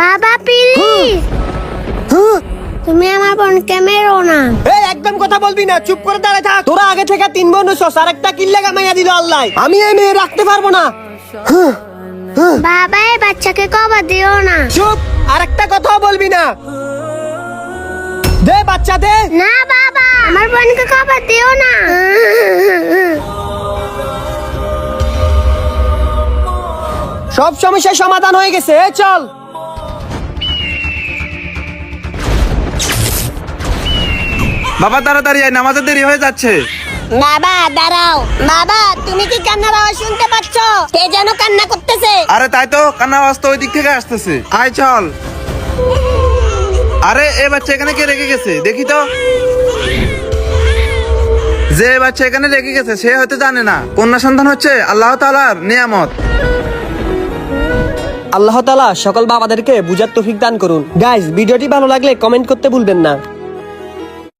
বাবা প্লিজ তুমি আমার বোনকে মেরো না। এই একদম কথা বলবি না চুপ করে দাঁড়ায় থাক। তোরা আগে থেকে তিন বোন হইছস আর একটা কিল্লে গামাইয়া দিল আল্লাহ আমি এই মেয়ে রাখতে পারব না। বাবা এই বাচ্চাকে কবার দিও না। চুপ আর একটা কথাও বলবি না। দে বাচ্চা দে। না বাবা আমার বোনকে কবার দিও না। সব সমস্যার সমাধান হয়ে গেছে চল। বাবা তাড়াতাড়ি আয় নামাজের দেরি হয়ে যাচ্ছে। বাবা দাঁড়াও। বাবা তুমি কি কান্নার আওয়াজ শুনতে পাচ্ছ? কে যেন কান্না করতেছে। আরে তাই তো কান্না আওয়াজ তো ওই দিক থেকে আসতেছে। আয় চল। আরে এ বাচ্চা এখানে কে রেখে গেছে? দেখি তো। যে বাচ্চা এখানে রেখে গেছে সে হয়তো জানে না। কন্যা সন্তান হচ্ছে আল্লাহ তাআলার নিয়ামত। আল্লাহ তালা সকল বাবাদেরকে বুঝার তৌফিক দান করুন। গাইজ ভিডিওটি ভালো লাগলে কমেন্ট করতে ভুলবেন না।